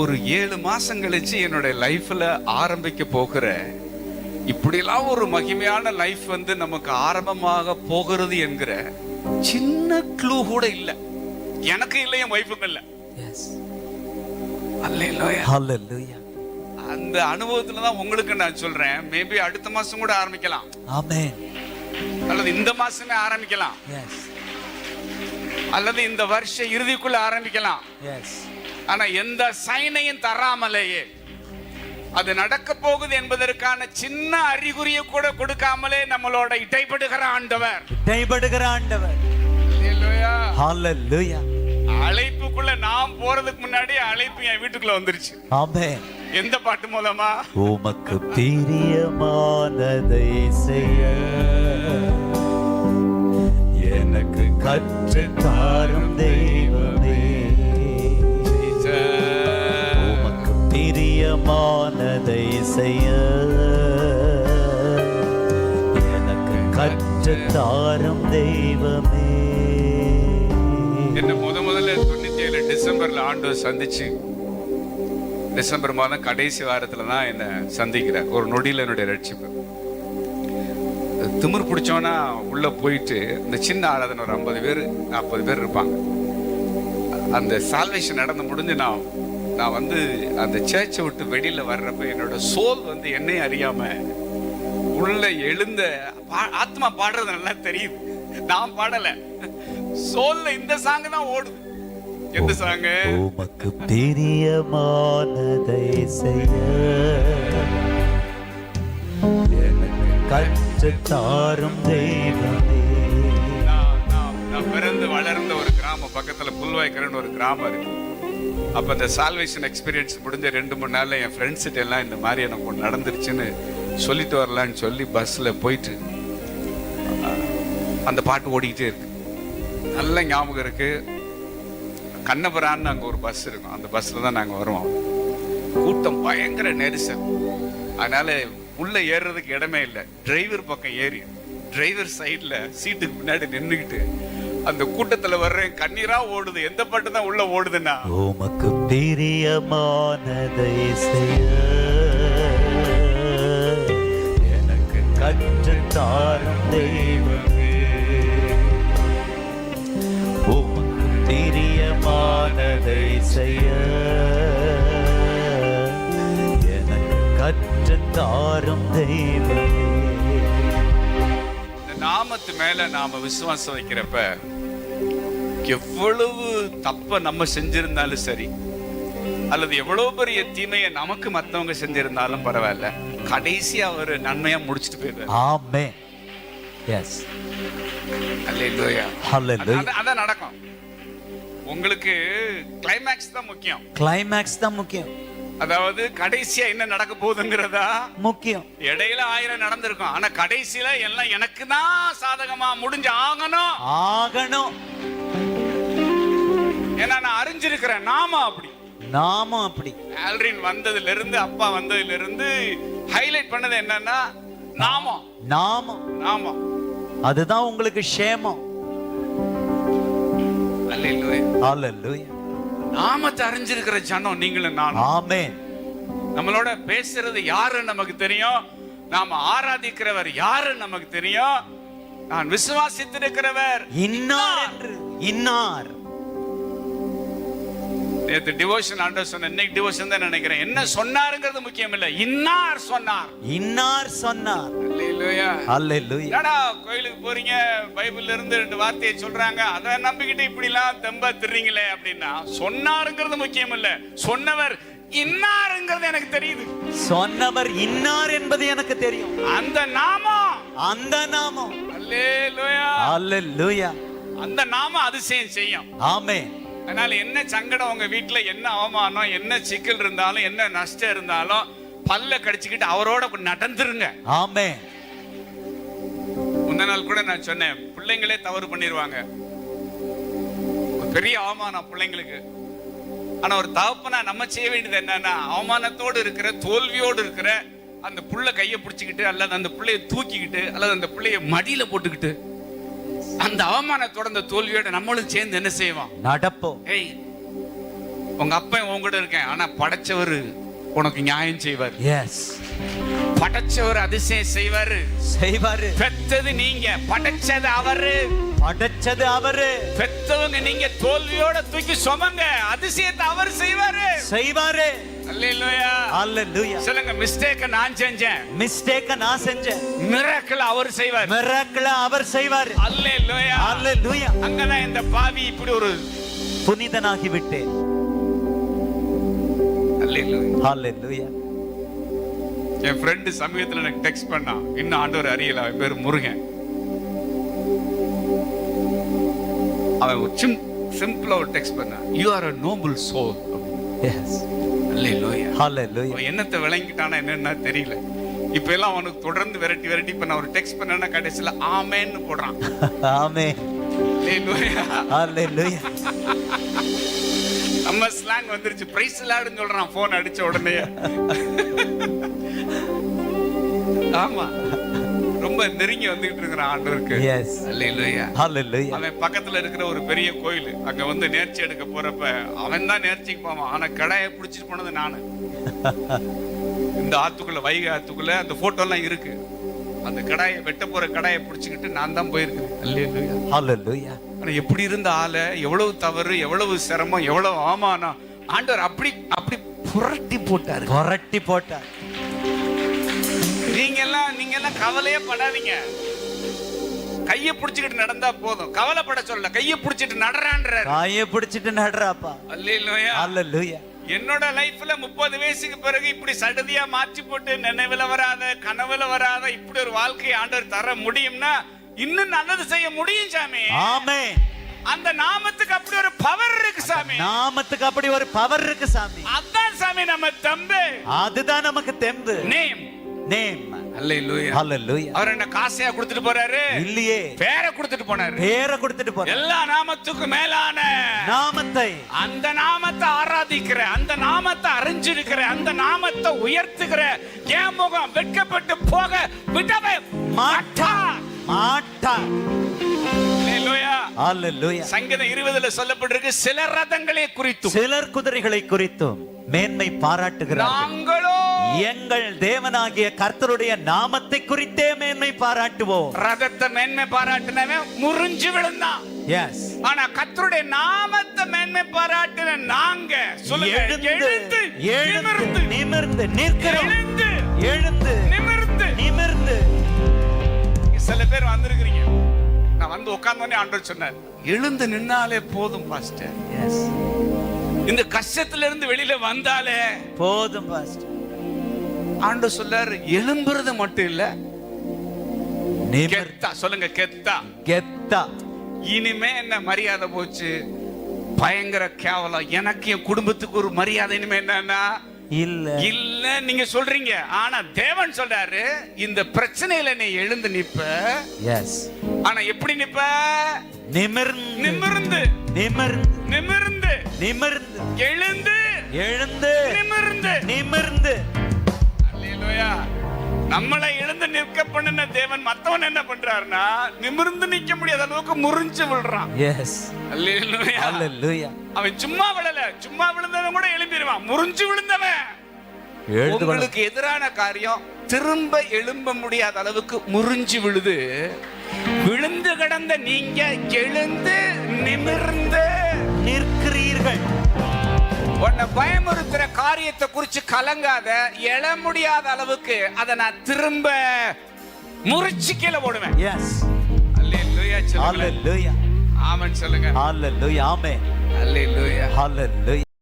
ஒரு ஏழு மாசம் கழிச்சு என்னுடைய லைஃப்ல ஆரம்பிக்க போகிற இப்படிலாம் ஒரு மகிமையான லைஃப் வந்து நமக்கு ஆரம்பமாக போகிறது என்கிற சின்ன க்ளூ கூட இல்ல. எனக்கு இல்லை என் ஒய்ஃபுக்கும் இல்ல. அந்த அனுபவத்துல தான் உங்களுக்கு நான் சொல்றேன். மேபி அடுத்த மாசம் கூட ஆரம்பிக்கலாம். அல்லது இந்த மாசமே ஆரம்பிக்கலாம். எஸ் அல்லது இந்த வருஷ இறுதிக்குள்ள ஆரம்பிக்கலாம். எஸ் ஆனா எந்த சைனையும் தராமலேயே. அது நடக்க போகுது என்பதற்கான சின்ன அறிகுறியை கூட கொடுக்காமலே நம்மளோட இடைப்படுகிற ஆண்டவர். இடைபடுகிற ஆண்டவர். அழைப்புக்குள்ள நாம் போறதுக்கு முன்னாடி அழைப்பு என் வீட்டுக்குள்ள வந்துருச்சு. ஆமென். எந்த பாட்டு மூலமா? உமக்கு பிரியமானதை செய்ய எனக்கு கற்று தாரும் தெய்வமே. பிரியமானதை செய்ய. எனக்கு கற்று தாரும் தெய்வமே. என்ன முத முதல்ல தொண்ணூத்தி ஏழு டிசம்பர்ல ஆண்டு சந்திச்சு டிசம்பர் மாதம் கடைசி வாரத்துல தான் என்ன சந்திக்கிறார். ஒரு நொடியில என்னுடைய ரட்சிப்பு. திமிர் பிடிச்சோன்னா உள்ள போயிட்டு இந்த சின்ன ஆராதனை ஒரு ஐம்பது பேர் நாற்பது பேர் இருப்பாங்க. அந்த சால்வேஷன் நடந்து முடிஞ்சு நான் நான் வந்து அந்த சேர்ச்சை விட்டு வெளியில வர்றப்ப என்னோட சோல் வந்து என்னையும் அறியாம உள்ள எழுந்த ஆத்மா பாடுறது நல்லா தெரியுது. நான் பாடல. சோல்ல இந்த சாங் தான் ஓடுது எந்த சாங்கு உமக்கு பிரியமானதை செய்ய. கற்று தாரும் தெய்வமே. நான் பிறந்து வளர்ந்த ஒரு கிராமம் பக்கத்துல புல்வாய்க்கரன் ஒரு கிராமம் இருக்கு. அப்போ இந்த சால்வேஷன் எக்ஸ்பீரியன்ஸ் முடிஞ்ச ரெண்டு மூணு நாளில் என் ஃப்ரெண்ட்ஸ்கிட்ட எல்லாம் இந்த மாதிரி எனக்கு ஒன்று நடந்துருச்சுன்னு சொல்லிட்டு வரலான்னு சொல்லி பஸ்ஸில் போயிட்டு அந்த பாட்டு ஓடிக்கிட்டே இருக்கு. நல்ல ஞாபகம் இருக்கு. கண்ணபுரான்னு அங்கே ஒரு பஸ் இருக்கும். அந்த பஸ்ஸில் தான் நாங்கள் வருவோம். கூட்டம் பயங்கர நெரிசல். அதனால உள்ளே ஏறுறதுக்கு இடமே இல்லை. டிரைவர் பக்கம் ஏறி டிரைவர் சைடில் சீட்டுக்கு பின்னாடி நின்றுக்கிட்டு அந்த கூட்டத்துல வர்றேன் கண்ணீரா ஓடுது. எந்த பாட்டு தான் உள்ள ஓடுதுன்னா? உமக்கு பிரியமானதை செய்ய எனக்கு கற்று தாரும் தெய்வமே. உமக்கு பிரியமானதை செய்ய எனக்கு கற்று தாரும் தெய்வமே. நாமத்து மேல நாம விசுவாசம் வைக்கிறப்ப எவ்வளவு தப்ப நம்ம செஞ்சிருந்தாலும் சரி அல்லது எவ்வளவு பெரிய தீமையை நமக்கு மத்தவங்க செஞ்சிருந்தாலும் பரவாயில்ல கடைசியா அவர் நன்மையா முடிச்சிட்டு போயிடுறாரு. ஆமென். எஸ் அதான் நடக்கும். உங்களுக்கு கிளைமேக்ஸ் தான் முக்கியம். கிளைமேக்ஸ் தான் முக்கியம். அதாவது கடைசியா என்ன நடக்க போகுதுங்கிறதா? முக்கியம். இடையில ஆயிரம் நடந்திருக்கும். ஆனா கடைசியில எல்லாம் எனக்கு தான் சாதகமா முடிஞ்சு ஆகணும். ஆகணும். ஏன்னா நான் அறிஞ்சிருக்கிறேன் நாம அப்படி. நாமும் அப்படி. ஆல்ரின் வந்ததுல இருந்து அப்பா வந்ததுல இருந்து ஹைலைட் பண்ணது என்னன்னா நாமம். நாமும். நாமம். அதுதான் உங்களுக்கு ஷேமம் அல்லேலூயா ஹalleluya நாமத்தை அறிஞ்சிருக்கிற ஜனம் நீங்களும் நானும். ஆமென். நம்மளோட பேசுறது யாருன்னு நமக்கு தெரியும்? நாம ஆராதிக்கிறவர் யாருன்னு நமக்கு தெரியும்? நான் விசுவாசித்திருக்கிறவர் இன்னார் என்று. இன்னார். நேத்து டிவோஷன் ஆண்டவர் சொன்ன இன்னைக்கு டிவோஷன் தான் நினைக்கிறேன். என்ன சொன்னாருங்கிறது முக்கியம் இல்ல இன்னார் சொன்னார். இன்னார் சொன்னார். கோயிலுக்கு போறீங்க? பைபிள்ல இருந்து ரெண்டு வார்த்தையை சொல்றாங்க. அதை நம்பிக்கிட்டு இப்படி எல்லாம் தெம்பா திர்றீங்களே அப்படின்னா சொன்னாருங்கிறது முக்கியம் இல்ல. சொன்னவர் இன்னாருங்கிறது எனக்கு தெரியுது. சொன்னவர் இன்னார் என்பது எனக்கு தெரியும். அந்த நாமம். அந்த நாமம். அந்த நாமம் அதிசயம் செய்யும். ஆமென். அதனால என்ன சங்கடம் உங்க வீட்டுல என்ன அவமானம்? என்ன சிக்கல் இருந்தாலும் என்ன நஷ்டம் இருந்தாலும் பல்ல கடிச்சுக்கிட்டு அவரோட நடந்துருங்க. முந்த நாள் கூட நான் சொன்னேன் பிள்ளைங்களே தவறு பண்ணிடுவாங்க பெரிய அவமானம் பிள்ளைங்களுக்கு. ஆனா ஒரு தகப்பனா நம்ம செய்ய வேண்டியது என்னன்னா அவமானத்தோடு இருக்கிற தோல்வியோடு இருக்கிற அந்த புள்ள கையை பிடிச்சிக்கிட்டு அல்லது அந்த பிள்ளைய தூக்கிக்கிட்டு அல்லது அந்த பிள்ளைய மடியில போட்டுக்கிட்டு அந்த அவமானத்தோட அந்த தோல்வியோட நம்மளும் சேர்ந்து என்ன செய்வோம்? நடப்போம் ஏய் உங்க அப்பன் உங்ககிட்ட இருக்கேன். ஆனா படைச்சவர் உனக்கு நியாயம் செய்வார். எஸ் படைச்சவர் அதிசயம் செய்வாரு. செய்வாரு. பெத்தது நீங்க படைச்சது அவரு. படைச்சது அவரு. பெத்தவங்க நீங்க தோல்வியோட தூக்கி சுமங்க அதிசயத்தை அவர் செய்வாரு. செய்வாரு. அல்லேலூயா. சொல்லுங்க மிஸ்டேக்க நான் செஞ்சேன். மிஸ்டேக்க நான் செஞ்சேன். மிராக்கிள் அவர் செய்வார். மிராக்கிள அவர் செய்வாரு. அல்லேலூயா. ஹalleluya அங்கதான் இந்த பாவி இப்படி ஒரு புனிதனாகி விட்டேன் அல்லேலூயா. ஹalleluya என் ஃப்ரெண்டு சமீபத்துல எனக்கு டெக்ஸ்ட் பண்ணான் இன்னும் ஆண்டவர் அறியல அவன் பேர் முருகன். அவன் சிம் சிம்பிளா ஒரு டெக்ஸ்ட் பண்ணான் you are a noble soul என்னத்தை விளங்கிட்டானா என்னன்னா தெரியல. இப்ப எல்லாம் அவனுக்கு தொடர்ந்து விரட்டி விரட்டி இப்ப நான் ஒரு டெக்ஸ்ட் பண்ணேன்னா கடைசியில ஆமேன்னு போடுறான். ஹalleluya. நம்ம ஸ்லாங் வந்துருச்சு. பிரைஸ் லாடுன்னு சொல்றான். போன் அடிச்ச உடனே. ஆமா. ரொம்ப நெருங்கி வந்துகிட்டு இருக்கிறான் ஆண்டவருக்கு. எஸ் அல்லேலூயா. ஹalleluya அவன் பக்கத்துல இருக்கிற ஒரு பெரிய கோயில். அங்க வந்து நேர்ச்சி எடுக்க போறப்ப அவன் தான் நேர்ச்சிக்கு போவான். ஆனா கடாயை பிடிச்சிட்டு போனது நானு. இந்த ஆத்துக்குள்ள வைகை ஆத்துக்குள்ள அந்த போட்டோ எல்லாம் இருக்கு. அந்த கடாயை வெட்ட போற கடாயை பிடிச்சுக்கிட்டு நான் தான் போயிருக்கேன் அல்லேலூயா. ஹalleluya ஆனா எப்படி இருந்த ஆளை எவ்வளவு தவறு எவ்வளவு சிரமம் எவ்வளவு அவமானம். ஆண்டவர் அப்படி அப்படி புரட்டி போட்டாரு. புரட்டி போட்டார். நீங்க எல்லாம் நீங்க எல்லாம் கவலையே படாதீங்க. கைய புடிச்சுக்கிட்டு நடந்தா போதும். கவலைப்பட சொல்ல கைய புடிச்சிட்டு நடறான்றாரு. காய பிடிச்சிட்டு நடுறாப்பா. அல்லேலூயா. ஹalleluya என்னோட லைஃப்ல முப்பது வயசுக்கு பிறகு இப்படி சடுதியா மாற்றி போட்டு நினைவுல வராத கனவுல வராத இப்படி ஒரு வாழ்க்கையை ஆண்டவர் தர முடியும்னா இன்னும் நல்லது செய்ய முடியும் சாமி. ஆமென். அந்த நாமத்துக்கு அப்படி ஒரு பவர் இருக்கு சாமி. நாமத்துக்கு அப்படி ஒரு பவர் இருக்கு சாமி. அதான் சாமி நம்ம தம்பு. அதுதான் நமக்கு தெம்பு. நேம் நேம் அல்லேலூயா அவர் என்ன காசையா கொடுத்துட்டு போறாரு? இல்லையே. பேரை கொடுத்துட்டு போனாரு. பேரை கொடுத்துட்டு போற எல்லா நாமத்துக்கும் மேலான நாமத்தை. அந்த நாமத்தை ஆராதிக்கிற அந்த நாமத்தை அறிஞ்சிருக்கிற அந்த நாமத்தை உயர்த்துகிற என் முகம் வெட்கப்பட்டு போக விடவே அல்லேலூயா. ஹalleluya சங்கீதம் இருபதுல சொல்லப்பட்டிருக்கு சில ரதங்களை குறித்தும். சிலர் குதிரைகளை குறித்தும் மேன்மை பாராட்டுகிறார்கள். நாங்களோ எங்கள் தேவனாகிய கர்த்தருடைய நாமத்தை குறித்தே மேன்மை பாராட்டுவோம். ரதத்தை மேன்மை பாராட்டினவன் முறிஞ்சு விழுந்தான். எஸ் ஆனா கர்த்தருடைய நாமத்தை மேன்மை பாராட்டின நாங்க சொல்லுங்க எழுந்து எழுந்து நிமிர்ந்து. நிமிர்ந்து நிற்கிறோம். எழுந்து எழுந்து நிமிர்ந்து. நிமிர்ந்து. சில பேர் வந்திருக்கிறீங்க. நான் வந்து உட்கார்ந்தோடனே ஆண்டவர் சொன்னார் எழுந்து நின்னாலே போதும் பாஸ்டர். எஸ் இந்த கஷ்டத்துல இருந்து வெளியில வந்தாலே போதும் பாஸ்டர். ஆண்டவர் சொல்லாரு எழும்புறது மட்டும் இல்ல கெத்தா சொல்லுங்க கெத்தா. கெத்தா. இனிமே என்ன மரியாதை போச்சு? பயங்கர கேவலம். எனக்கு என் குடும்பத்துக்கு ஒரு மரியாதை இனிமே என்னன்னா இல்ல. இல்ல நீங்க சொல்றீங்க. ஆனா தேவன் சொல்றாரு இந்த பிரச்சனையில நீ எழுந்து நிப்ப. எஸ் ஆனா எப்படி நிப்ப? நிமிர்ந்து. நிமிர்ந்து. நிமிர்ந்து. நிமிர்ந்து. நிமிர்ந்து. எழுந்து. எழுந்து. நிமிர்ந்து. நிமிர்ந்து. அல்லேலூயா நம்மளை எழுந்து நிற்க பண்ணின தேவன் மத்தவன் என்ன பண்றாருன்னா நிமிர்ந்து நிக்க முடியாத அளவுக்கு முறிஞ்சு விழுறான். எஸ் அவன் சும்மா விழல. சும்மா விழுந்தவன் கூட எழும்பிடுவான் முறிஞ்சு விழுந்தவன். உங்களுக்கு எதிரான காரியம் திரும்ப எழும்ப முடியாத அளவுக்கு முறிஞ்சு விழுது. விழுந்து கிடந்த நீங்க எழுந்து நிமிர்ந்து பயமுறுத்துற காரியத்தை குறிச்சு கலங்காத எழ முடியாத அளவுக்கு அதை நான் திரும்ப முறிச்சு கீழே போடுவேன். எஸ் ஆமென் சொல்லுங்க. ஹalleluya